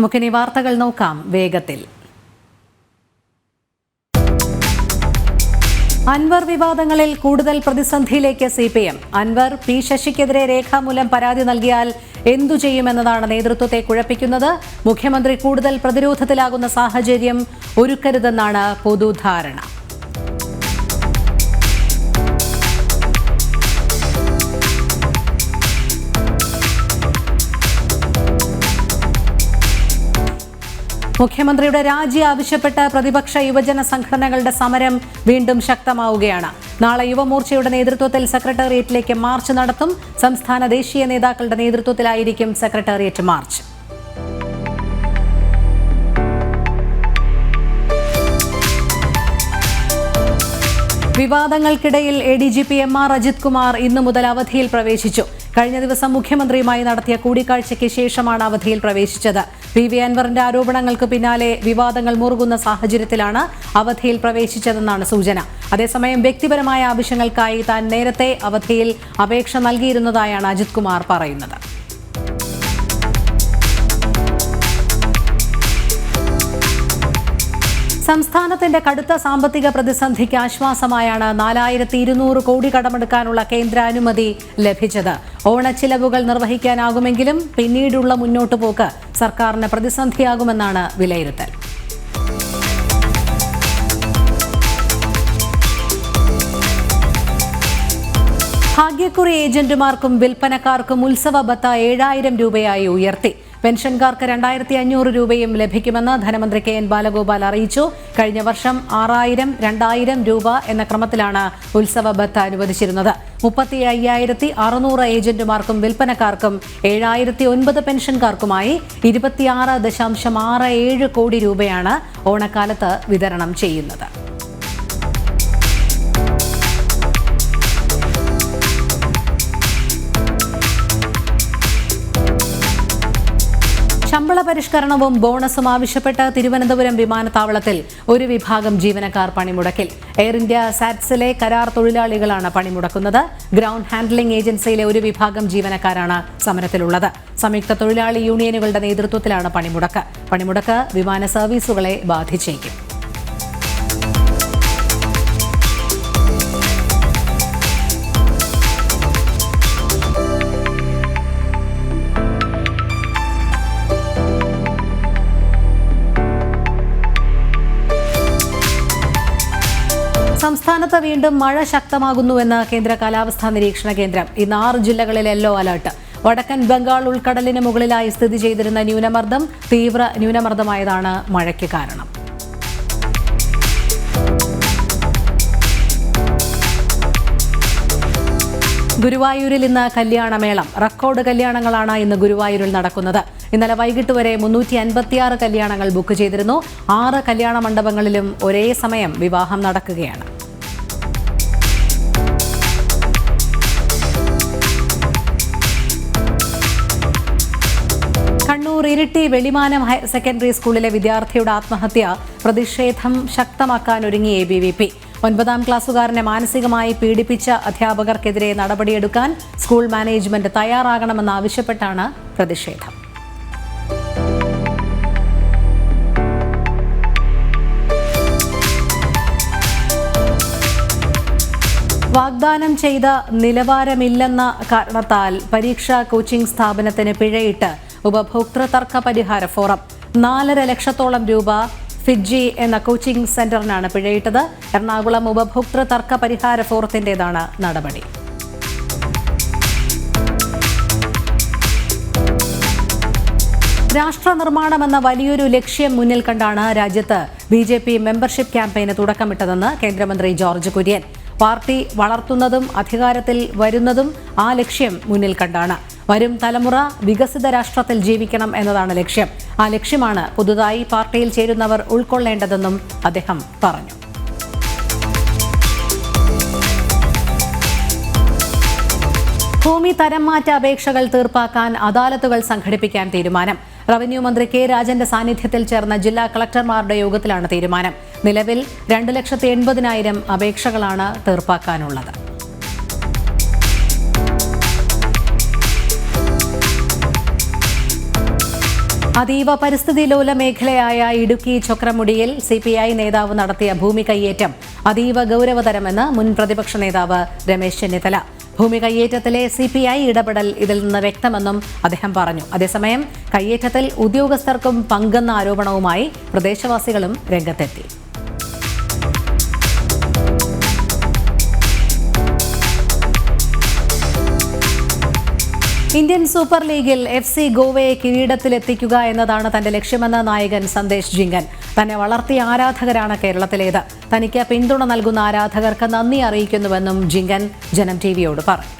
നമുക്കിനി വാർത്തകൾ നോക്കാം വേഗത്തിൽ. അൻവർ വിവാദങ്ങളിൽ കൂടുതൽ പ്രതിസന്ധിയിലേക്ക് C P M. Anvar P ശശിക്കെതിരെ രേഖാമൂലം പരാതി നൽകിയാൽ എന്തു ചെയ്യുമെന്നതാണ് നേതൃത്വത്തെ കുഴപ്പിക്കുന്നത്. മുഖ്യമന്ത്രി കൂടുതൽ പ്രതിരോധത്തിലാകുന്ന സാഹചര്യം ഒരുക്കരുതെന്നാണ് പൊതുധാരണ. മുഖ്യമന്ത്രിയുടെ രാജി ആവശ്യപ്പെട്ട് പ്രതിപക്ഷ യുവജന സംഘടനകളുടെ സമരം വീണ്ടും ശക്തമാവുകയാണ്. നാളെ യുവമോർച്ചയുടെ നേതൃത്വത്തിൽ സെക്രട്ടേറിയറ്റിലേക്ക് മാർച്ച് നടത്തും. സംസ്ഥാന ദേശീയ നേതാക്കളുടെ നേതൃത്വത്തിലായിരിക്കും secretariat march. വിവാദങ്ങൾക്കിടയിൽ A D G P M R Ajith Kumar ഇന്നു മുതൽ അവധിയിൽ പ്രവേശിച്ചു. കഴിഞ്ഞ ദിവസം മുഖ്യമന്ത്രിയുമായി നടത്തിയ കൂടിക്കാഴ്ചയ്ക്ക് ശേഷമാണ് അവധിയിൽ പ്രവേശിച്ചത്. പി വി അൻവറിന്റെ ആരോപണങ്ങൾക്ക് പിന്നാലെ വിവാദങ്ങൾ മുറുകുന്ന സാഹചര്യത്തിലാണ് അവധിയിൽ പ്രവേശിച്ചതെന്നാണ് സൂചന. അതേസമയം വ്യക്തിപരമായ ആവശ്യങ്ങൾക്കായി താൻ നേരത്തെ അവധിയിൽ അപേക്ഷ നൽകിയിരുന്നതായാണ് അജിത് കുമാർ പറയുന്നത്. സംസ്ഥാനത്തിന്റെ കടുത്ത സാമ്പത്തിക പ്രതിസന്ധിക്ക് ആശ്വാസമായാണ് നാലായിരത്തി ഇരുന്നൂറ് കോടി കടമെടുക്കാനുള്ള കേന്ദ്ര അനുമതി ലഭിച്ചത്. ഓണച്ചിലവുകൾ നിർവഹിക്കാനാകുമെങ്കിലും പിന്നീടുള്ള മുന്നോട്ടു പോക്ക് സർക്കാരിന് പ്രതിസന്ധിയാകുമെന്നാണ് വിലയിരുത്തൽ. ഭാഗ്യക്കുറി ഏജന്റുമാർക്കും വിൽപ്പനക്കാർക്കും ഉത്സവ ബത്ത ഏഴായിരം രൂപയായി ഉയർത്തി. പെൻഷൻകാർക്ക് രണ്ടായിരത്തി അഞ്ഞൂറ് രൂപയും ലഭിക്കുമെന്ന് ധനമന്ത്രി കെ എൻ ബാലഗോപാൽ അറിയിച്ചു. കഴിഞ്ഞ വർഷം ആറായിരം രണ്ടായിരം രൂപ എന്ന ക്രമത്തിലാണ് ഉത്സവ ബത്ത് അനുവദിച്ചിരുന്നത്. മുപ്പത്തി അയ്യായിരത്തി അറുന്നൂറ് ഏജന്റുമാർക്കും വിൽപ്പനക്കാർക്കും ഏഴായിരത്തി ഒൻപത് പെൻഷൻകാർക്കുമായി ഇരുപത്തിയാറ് ദശാംശം ആറ് ഏഴ് കോടി രൂപയാണ് ഓണക്കാലത്ത് വിതരണം ചെയ്യുന്നത്. ശമ്പള പരിഷ്കരണവും ബോണസും ആവശ്യപ്പെട്ട് തിരുവനന്തപുരം വിമാനത്താവളത്തിൽ ഒരു വിഭാഗം ജീവനക്കാർ പണിമുടക്കിൽ. എയർ ഇന്ത്യ സാറ്റ്സിലെ കരാർ തൊഴിലാളികളാണ് പണിമുടക്കുന്നത്. ഗ്രൗണ്ട് ഹാൻഡ്ലിംഗ് ഏജൻസിയിലെ ഒരു വിഭാഗം ജീവനക്കാരാണ് സമരത്തിലുള്ളത്. സംയുക്ത തൊഴിലാളി യൂണിയനുകളുടെ നേതൃത്വത്തിലാണ് പണിമുടക്ക്. പണിമുടക്ക് വിമാന സർവീസുകളെ ബാധിച്ചേക്കും. സംസ്ഥാനത്ത് വീണ്ടും മഴ ശക്തമാകുന്നുവെന്ന് കേന്ദ്ര കാലാവസ്ഥാ നിരീക്ഷണ കേന്ദ്രം. ഇന്ന് ആറ് ജില്ലകളിൽ യെല്ലോ അലർട്ട്. വടക്കൻ ബംഗാൾ ഉൾക്കടലിന് മുകളിലായി സ്ഥിതി ചെയ്തിരുന്ന ന്യൂനമർദ്ദം തീവ്ര ന്യൂനമർദ്ദമായതാണ് മഴയ്ക്ക് കാരണം. ഗുരുവായൂരിൽ ഇന്ന് കല്യാണമേളം. റെക്കോർഡ് കല്യാണങ്ങളാണ് ഇന്ന് ഗുരുവായൂരിൽ നടക്കുന്നത്. ഇന്നലെ വൈകിട്ട് വരെ മുന്നൂറ്റി അൻപത്തിയാറ് കല്യാണങ്ങൾ ബുക്ക് ചെയ്തിരുന്നു. ആറ് കല്യാണ മണ്ഡപങ്ങളിലും ഒരേ സമയം വിവാഹം നടക്കുകയാണ്. കണ്ണൂർ ഇരിട്ടി വെളിമാനം ഹയർ സെക്കൻഡറി സ്കൂളിലെ വിദ്യാർത്ഥിയുടെ ആത്മഹത്യ പ്രതിഷേധം ശക്തമാക്കാൻ ഒരുങ്ങി എ ബി വി പി ഒൻപതാം ക്ലാസ്സുകാരനെ മാനസികമായി പീഡിപ്പിച്ച അധ്യാപകർക്കെതിരെ നടപടിയെടുക്കാൻ സ്കൂൾ മാനേജ്മെന്റ് തയ്യാറാകണമെന്നാവശ്യപ്പെട്ടാണ് പ്രതിഷേധം. വാഗ്ദാനം ചെയ്ത നിലവാരമില്ലെന്ന കാരണത്താൽ പരീക്ഷാ കോച്ചിംഗ് സ്ഥാപനത്തിന് പിഴയിട്ട് ഉപഭോക്തൃ തർക്ക പരിഹാര ഫോറം. നാലര ലക്ഷത്തോളം രൂപ ഫിജി എന്ന കോച്ചിംഗ് സെന്ററിനാണ് പിഴയിട്ടത്. എറണാകുളം ഉപഭോക്തൃ തർക്ക പരിഹാര ഫോറത്തിന്റേതാണ് നടപടി. രാഷ്ട്ര നിർമ്മാണം എന്ന വലിയൊരു ലക്ഷ്യം മുന്നിൽ കണ്ടാണ് രാജ്യത്ത് ബി ജെ പി മെമ്പർഷിപ്പ് ക്യാമ്പയിന് തുടക്കമിട്ടതെന്ന് കേന്ദ്രമന്ത്രി ജോർജ് കുര്യൻ. പാർട്ടി വളർത്തുന്നതും അധികാരത്തിൽ വരുന്നതും ആ ലക്ഷ്യം മുന്നിൽ കണ്ടാണ്. വരും തലമുറ വികസിത രാഷ്ട്രത്തിൽ ജീവിക്കണം എന്നതാണ് ലക്ഷ്യം. ആ ലക്ഷ്യമാണ് പുതുതായി പാർട്ടിയിൽ ചേരുന്നവർ ഉൾക്കൊള്ളേണ്ടതെന്നും അദ്ദേഹം പറഞ്ഞു. ഭൂമി തരം മാറ്റ അപേക്ഷകൾ തീർപ്പാക്കാൻ അദാലത്തുകൾ സംഘടിപ്പിക്കാൻ തീരുമാനം. റവന്യൂ മന്ത്രി കെ രാജന്റെ സാന്നിധ്യത്തിൽ ചേർന്ന ജില്ലാ കളക്ടർമാരുടെ യോഗത്തിലാണ് തീരുമാനം. നിലവിൽ രണ്ട് ലക്ഷത്തി എൺപതിനായിരം അപേക്ഷകളാണ് തീർപ്പാക്കാനുള്ളത്. അതീവ പരിസ്ഥിതി ലോല മേഖലയായ ഇടുക്കി ചൊക്രമുടിയിൽ സി പി ഐ നേതാവ് നടത്തിയ ഭൂമി കയ്യേറ്റം അതീവ ഗൗരവതരമെന്ന് മുൻ പ്രതിപക്ഷ നേതാവ് രമേശ് ചെന്നിത്തല. ഭൂമി കയ്യേറ്റത്തിലെ സി പി ഐ ഇടപെടൽ ഇതിൽ നിന്ന് വ്യക്തമെന്നും അദ്ദേഹം പറഞ്ഞു. അതേസമയം കയ്യേറ്റത്തിൽ ഉദ്യോഗസ്ഥർക്കും പങ്കെന്ന ആരോപണവുമായി പ്രദേശവാസികളും രംഗത്തെത്തി. ഇന്ത്യൻ സൂപ്പർ ലീഗിൽ എഫ് സി ഗോവയെ കിരീടത്തിലെത്തിക്കുക എന്നതാണ് തന്റെ ലക്ഷ്യമെന്ന നായകൻ സന്ദേശ് ജിങ്കൻ. തന്നെ വളർത്തിയ ആരാധകരാണ് കേരളത്തിലേത്. തനിക്ക് പിന്തുണ നൽകുന്ന ആരാധകർക്ക് നന്ദി അറിയിക്കുന്നുവെന്നും ജിങ്കൻ ജനം ടിവിയോട് പറഞ്ഞു.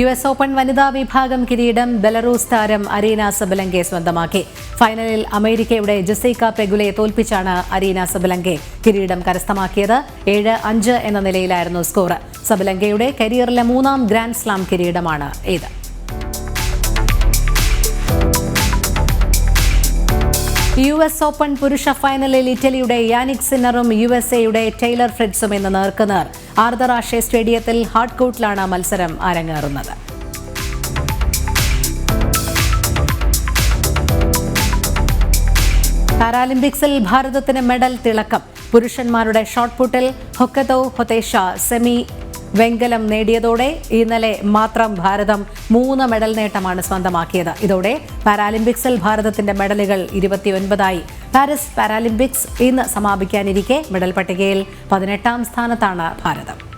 യു എസ് ഓപ്പൺ വനിതാ വിഭാഗം കിരീടം ബെലറൂസ് താരം അരീന സബലങ്കെ സ്വന്തമാക്കി. ഫൈനലിൽ അമേരിക്കയുടെ ജസൈക്ക പെഗുലയെ തോൽപ്പിച്ചാണ് അരീന സബലങ്കെ കിരീടം കരസ്ഥമാക്കിയത്. ഏഴ് അഞ്ച് എന്ന നിലയിലായിരുന്നു സ്കോർ സബലങ്കയുടെ കരിയറിലെ മൂന്നാം ഗ്രാൻഡ് സ്ലാം കിരീടമാണ് ഇത് യു എസ് ഓപ്പൺ പുരുഷ ഫൈനലിൽ ഇറ്റലിയുടെ യാനിക് സിന്നറും യു എസ് എയുടെ ടൈലർ ഫ്രിഡ്സും ഇന്ന് നേർക്കുനേർ. ആർദറാഷെ സ്റ്റേഡിയത്തിൽ ഹാർഡ് കോർട്ടിലാണ് മത്സരം അരങ്ങേറുന്നത്. പാരാലിമ്പിക്സിൽ ഭാരതത്തിന് മെഡൽ തിളക്കം. പുരുഷന്മാരുടെ ഷോട്ട് പുട്ടിൽ ഹൊക്കതോ ഹൊതേഷ സെമി വെങ്കലം നേടിയതോടെ ഇന്നലെ മാത്രം ഭാരതം മൂന്ന് മെഡൽ നേട്ടമാണ് സ്വന്തമാക്കിയത്. ഇതോടെ പാരാലിമ്പിക്സിൽ ഭാരതത്തിന്റെ മെഡലുകൾ ഇരുപത്തിയൊൻപതായി. പാരീസ് പാരാലിമ്പിക്സ് ഇന്ന് സമാപിക്കാനിരിക്കെ മെഡൽ പട്ടികയിൽ പതിനെട്ടാം സ്ഥാനത്താണ് ഭാരതം.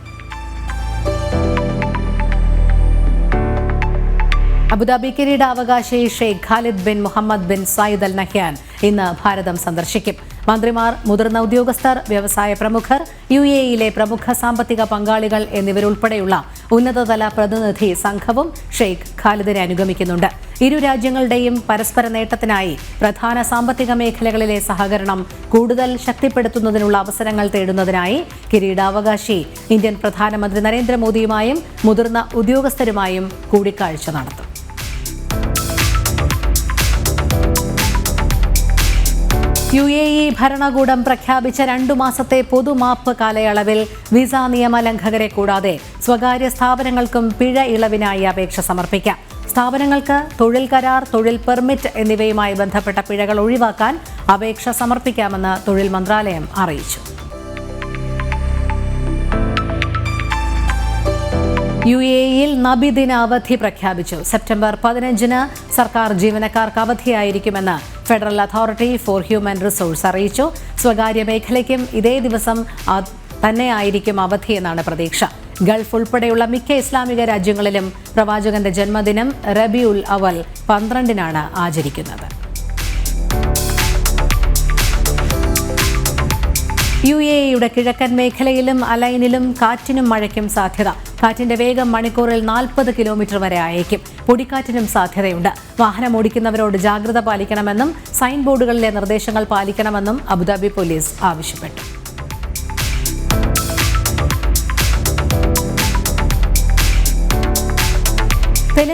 അബുദാബി കിരീടാവകാശി Sheikh Khalid bin Mohammed bin Zayed Al Nahyan ഇന്ന് ഭാരതം സന്ദർശിക്കും. മന്ത്രിമാർ മുതിർന്ന ഉദ്യോഗസ്ഥർ വ്യവസായ പ്രമുഖർ യു എ യിലെ പ്രമുഖ സാമ്പത്തിക പങ്കാളികൾ എന്നിവരുൾപ്പെടെയുള്ള ഉന്നതതല പ്രതിനിധി സംഘവും ഷെയ്ഖ് ഖാലിദിനെ അനുഗമിക്കുന്നുണ്ട്. ഇരു രാജ്യങ്ങളുടെയും പരസ്പര നേട്ടത്തിനായി പ്രധാന സാമ്പത്തിക മേഖലകളിലെ സഹകരണം കൂടുതൽ ശക്തിപ്പെടുത്തുന്നതിനുള്ള അവസരങ്ങൾ തേടുന്നതിനായി കിരീടാവകാശി ഇന്ത്യൻ പ്രധാനമന്ത്രി നരേന്ദ്രമോദിയുമായും മുതിർന്ന ഉദ്യോഗസ്ഥരുമായും കൂടിക്കാഴ്ച നടത്തും. യു എ ഇ ഭരണകൂടം പ്രഖ്യാപിച്ച രണ്ടു മാസത്തെ പൊതുമാപ്പ് കാലയളവിൽ വിസ നിയമ ലംഘകരെ കൂടാതെ സ്വകാര്യ സ്ഥാപനങ്ങൾക്കും പിഴ ഇളവിനായി അപേക്ഷ സമർപ്പിക്കാം. സ്ഥാപനങ്ങൾക്ക് തൊഴിൽ കരാർ തൊഴിൽ പെർമിറ്റ് എന്നിവയുമായി ബന്ധപ്പെട്ട പിഴകൾ ഒഴിവാക്കാൻ അപേക്ഷ സമർപ്പിക്കാമെന്ന് തൊഴിൽ മന്ത്രാലയം അറിയിച്ചു. യു എ ഇയിൽ നബിദിന അവധി പ്രഖ്യാപിച്ചു. സെപ്റ്റംബർ പതിനഞ്ചിന് സർക്കാർ ജീവനക്കാർക്ക് അവധിയായിരിക്കുമെന്ന് Federal Authority for Human Resource അറിയിച്ചു. സ്വകാര്യ മേഖലയ്ക്കും ഇതേ ദിവസം തന്നെയായിരിക്കും അവധിയെന്നാണ് പ്രതീക്ഷ. ഗൾഫ് ഉൾപ്പെടെയുള്ള മിക്ക ഇസ്ലാമിക രാജ്യങ്ങളിലും പ്രവാചകന്റെ ജന്മദിനം റബിയുൽ അവൽ പന്ത്രണ്ടിനാണ് ആചരിക്കുന്നത്. യു എ ഇയുടെ കിഴക്കൻ മേഖലയിലും അലൈനിലും കാറ്റിനും മഴയ്ക്കും സാധ്യത. കാറ്റിന്റെ വേഗം മണിക്കൂറിൽ നാൽപ്പത് കിലോമീറ്റർ വരെ അയക്കും പൊടിക്കാറ്റിനും സാധ്യതയുണ്ട്. വാഹനം ഓടിക്കുന്നവരോട് ജാഗ്രത പാലിക്കണമെന്നും സൈൻ ബോർഡുകളിലെ നിർദ്ദേശങ്ങൾ പാലിക്കണമെന്നും അബുദാബി പോലീസ് ആവശ്യപ്പെട്ടു.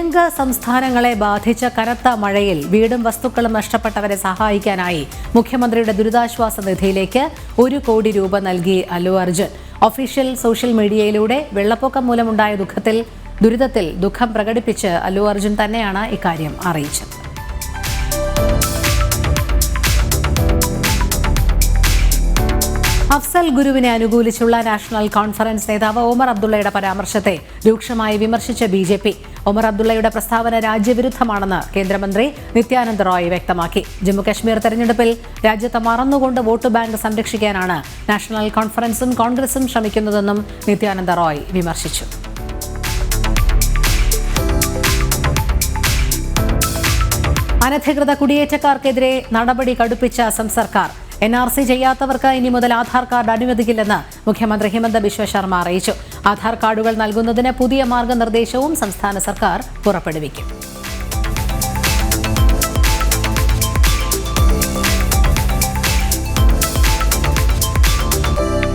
തെലുങ്ക് സംസ്ഥാനങ്ങളെ ബാധിച്ച കനത്ത മഴയിൽ വീടും വസ്തുക്കളും നഷ്ടപ്പെട്ടവരെ സഹായിക്കാനായി മുഖ്യമന്ത്രിയുടെ ദുരിതാശ്വാസ നിധിയിലേക്ക് ഒരു കോടി രൂപ നൽകി അല്ലു അർജുൻ. ഒഫീഷ്യൽ സോഷ്യൽ മീഡിയയിലൂടെ വെള്ളപ്പൊക്കം മൂലമുണ്ടായ ദുഃഖത്തിൽ ദുരിതത്തിൽ ദുഃഖം പ്രകടിപ്പിച്ച് അല്ലു അർജുൻ തന്നെയാണ് ഇക്കാര്യം അറിയിച്ചത്. അഫ്സൽ ഗുരുവിനെ അനുകൂലിച്ചുള്ള നാഷണൽ കോൺഫറൻസ് നേതാവ് ഒമർ അബ്ദുള്ളയുടെ പരാമർശത്തെ രൂക്ഷമായി വിമർശിച്ച ബി ഒമർ അബ്ദുള്ളയുടെ പ്രസ്താവന രാജ്യവിരുദ്ധമാണെന്ന് കേന്ദ്രമന്ത്രി നിത്യാനന്ദ റോയ് വ്യക്തമാക്കി. ജമ്മുകശ്മീർ തെരഞ്ഞെടുപ്പിൽ രാജ്യത്തെ മറന്നുകൊണ്ട് വോട്ട് ബാങ്ക് സംരക്ഷിക്കാനാണ് നാഷണൽ കോൺഫറൻസും കോൺഗ്രസും ശ്രമിക്കുന്നതെന്നും നിത്യാനന്ദ റോയ് വിമർശിച്ചു. അനധികൃത കുടിയേറ്റക്കാർക്കെതിരെ നടപടി കടുപ്പിച്ച അസം സർക്കാർ എൻ ആർ സി ചെയ്യാത്തവർക്ക് ഇനി മുതൽ ആധാർ കാർഡ് അനുവദിക്കില്ലെന്ന് മുഖ്യമന്ത്രി ഹിമന്ത ബിശ്വ ശർമ്മ അറിയിച്ചു. ആധാർ കാർഡുകൾ നൽകുന്നതിന് പുതിയ മാർഗനിർദ്ദേശവും സംസ്ഥാന സർക്കാർ പുറപ്പെടുവിക്കും.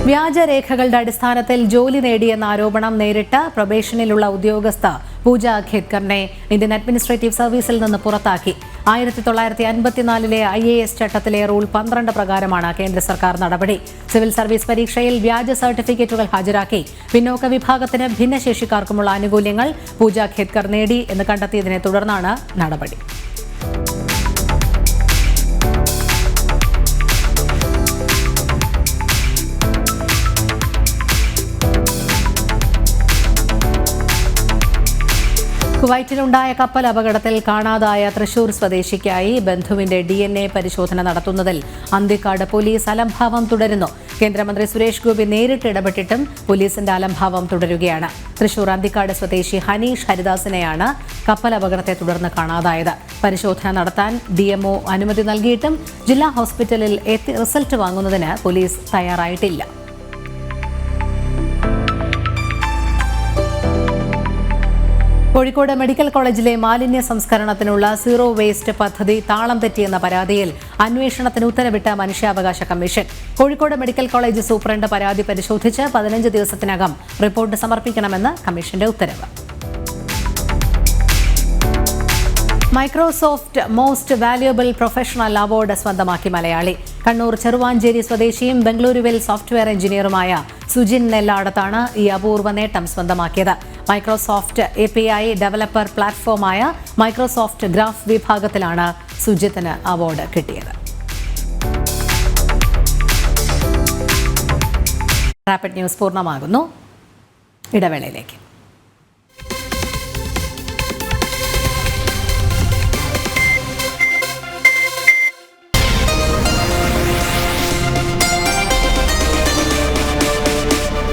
വ്യാജരേഖകളുടെ അടിസ്ഥാനത്തിൽ ജോലി നേടിയെന്ന ആരോപണം നേരിട്ട പ്രൊബേഷനിലുള്ള ഉദ്യോഗസ്ഥ പൂജ ഖേദ്കറിനെ ഇന്ത്യൻ അഡ്മിനിസ്ട്രേറ്റീവ് സർവീസിൽ നിന്ന് പുറത്താക്കി. ആയിരത്തി തൊള്ളായിരത്തി അൻപത്തിനാലിലെ ഐ എ എസ് ചട്ടത്തിലെ റൂൾ പന്ത്രണ്ട് പ്രകാരമാണ് കേന്ദ്ര സർക്കാർ നടപടി. സിവിൽ സർവീസ് പരീക്ഷയിൽ വ്യാജ സർട്ടിഫിക്കറ്റുകൾ ഹാജരാക്കി. പിന്നോക്ക വിഭാഗത്തിന് ഭിന്നശേഷിക്കാർക്കുമുള്ള ആനുകൂല്യങ്ങൾ പൂജ ഖേദ്കർ നേടി എന്ന് കണ്ടെത്തിയതിനെ തുടർന്നാണ് നടപടി. കുവൈറ്റിലുണ്ടായ കപ്പൽ അപകടത്തിൽ കാണാതായ തൃശൂർ സ്വദേശിക്കായി ബന്ധുവിന്റെ ഡി എൻ എ പരിശോധന നടത്തുന്നതിൽ അന്തിക്കാട് പോലീസ് അലംഭാവം തുടരുന്നു. കേന്ദ്രമന്ത്രി സുരേഷ് ഗോപി നേരിട്ട് ഇടപെട്ടിട്ടും പോലീസിന്റെ അലംഭാവം തുടരുകയാണ്. തൃശൂർ അന്തിക്കാട് സ്വദേശി ഹനീഷ് ഹരിദാസിനെയാണ് കപ്പൽ അപകടത്തെ തുടർന്ന് കാണാതായത്. പരിശോധന നടത്താൻ ഡി അനുമതി നൽകിയിട്ടും ജില്ലാ ഹോസ്പിറ്റലിൽ എത്തി റിസൾട്ട് വാങ്ങുന്നതിന് പോലീസ് തയ്യാറായിട്ടില്ല. കോഴിക്കോട് മെഡിക്കൽ കോളേജിലെ മാലിന്യ സംസ്കരണത്തിനുള്ള സീറോ വേസ്റ്റ് പദ്ധതി താളം തെറ്റിയെന്ന പരാതിയിൽ അന്വേഷണത്തിന് ഉത്തരവിട്ട മനുഷ്യാവകാശ commission. Kozhikode medical college superintendent പരാതി പരിശോധിച്ച് പതിനഞ്ച് ദിവസത്തിനകം റിപ്പോർട്ട് സമർപ്പിക്കണമെന്ന് കമ്മീഷന്റെ ഉത്തരവ്. Microsoft most valuable professional award സ്വന്തമാക്കി മലയാളി. കണ്ണൂർ ചെറുവാഞ്ചേരി സ്വദേശിയും ബംഗളൂരുവിൽ സോഫ്റ്റ്വെയർ എഞ്ചിനീയറുമായ സുജിൻ നെല്ലാടത്താണ് ഈ അപൂർവ നേട്ടം സ്വന്തമാക്കിയത്. Microsoft A P I developer പ്ലാറ്റ്ഫോമായ Microsoft graph വിഭാഗത്തിലാണ് സുജിത്തിന് അവാർഡ് കിട്ടിയത്. റാപ്പിഡ് ന്യൂസ് പൂർണമാകുന്നു. ഇടവേളയിലേക്ക്.